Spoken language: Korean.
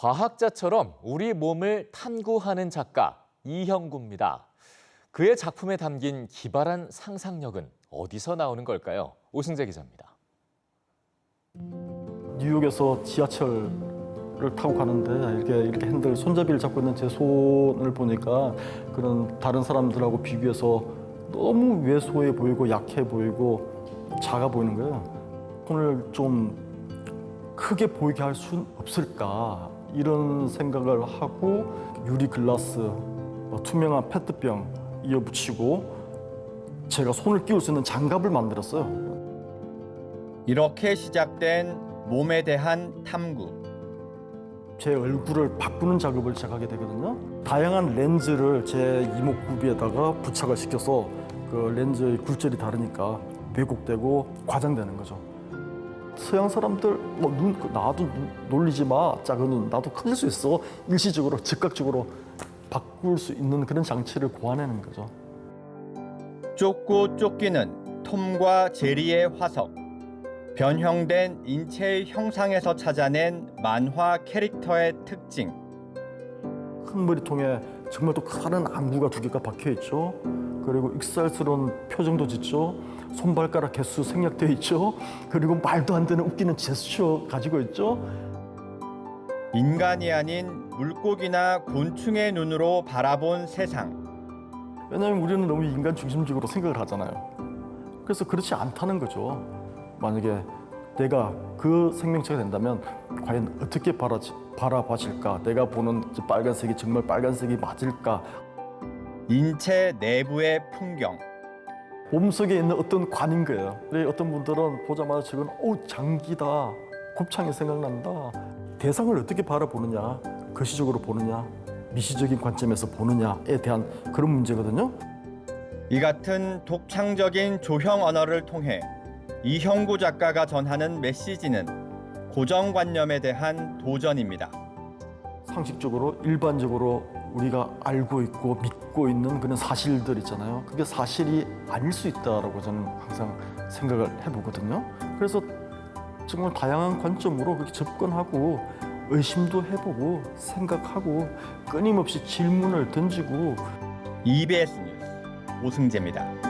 과학자처럼 우리 몸을 탐구하는 작가 이형구입니다. 그의 작품에 담긴 기발한 상상력은 어디서 나오는 걸까요? 오승재 기자입니다. 뉴욕에서 지하철을 타고 가는데 이렇게 이렇게 핸들 손잡이를 잡고 있는 제 손을 보니까 그런 다른 사람들하고 비교해서 너무 왜소해 보이고 약해 보이고 작아 보이는 거예요. 손을 좀 크게 보이게 할 수는 없을까 이런 생각을 하고 유리 글라스, 뭐 투명한 페트병 이어붙이고 제가 손을 끼울 수 있는 장갑을 만들었어요. 이렇게 시작된 몸에 대한 탐구. 제 얼굴을 바꾸는 작업을 시작하게 되거든요. 다양한 렌즈를 제 이목구비에다가 부착을 시켜서 그 렌즈의 굴절이 다르니까 왜곡되고 과장되는 거죠. 서양 사람들 뭐 눈, 나도 눈 놀리지 마 작은 눈 나도 커질 수 있어 일시적으로 즉각적으로 바꿀 수 있는 그런 장치를 고안해낸 거죠. 쫓고 쫓기는 톰과 제리의 화석. 변형된 인체의 형상에서 찾아낸 만화 캐릭터의 특징. 큰 머리통에 정말 또 커다란 안구가 두 개가 박혀 있죠. 그리고 익살스러운 표정도 짓죠. 손발가락 개수 생략되어 있죠. 그리고 말도 안 되는 웃기는 제스처 가지고 있죠. 인간이 아닌 물고기나 곤충의 눈으로 바라본 세상. 왜냐하면 우리는 너무 인간 중심적으로 생각을 하잖아요. 그래서 그렇지 않다는 거죠. 만약에 내가 그 생명체가 된다면 과연 어떻게 바라지, 바라봐질까? 내가 보는 저 빨간색이 정말 빨간색이 맞을까? 인체 내부의 풍경. 몸속에 있는 어떤 관인 거예요. 어떤 분들은 보자마자 지금 오 장기다, 곱창이 생각난다. 대상을 어떻게 바라보느냐, 거시적으로 보느냐, 미시적인 관점에서 보느냐에 대한 그런 문제거든요. 이 같은 독창적인 조형 언어를 통해 이형구 작가가 전하는 메시지는 고정관념에 대한 도전입니다. 상식적으로 일반적으로 우리가 알고 있고 믿고 있는 그런 사실들 있잖아요. 그게 사실이 아닐 수 있다라고 저는 항상 생각을 해보거든요. 그래서 정말 다양한 관점으로 그렇게 접근하고 의심도 해보고 생각하고 끊임없이 질문을 던지고 EBS 뉴스 오승재입니다.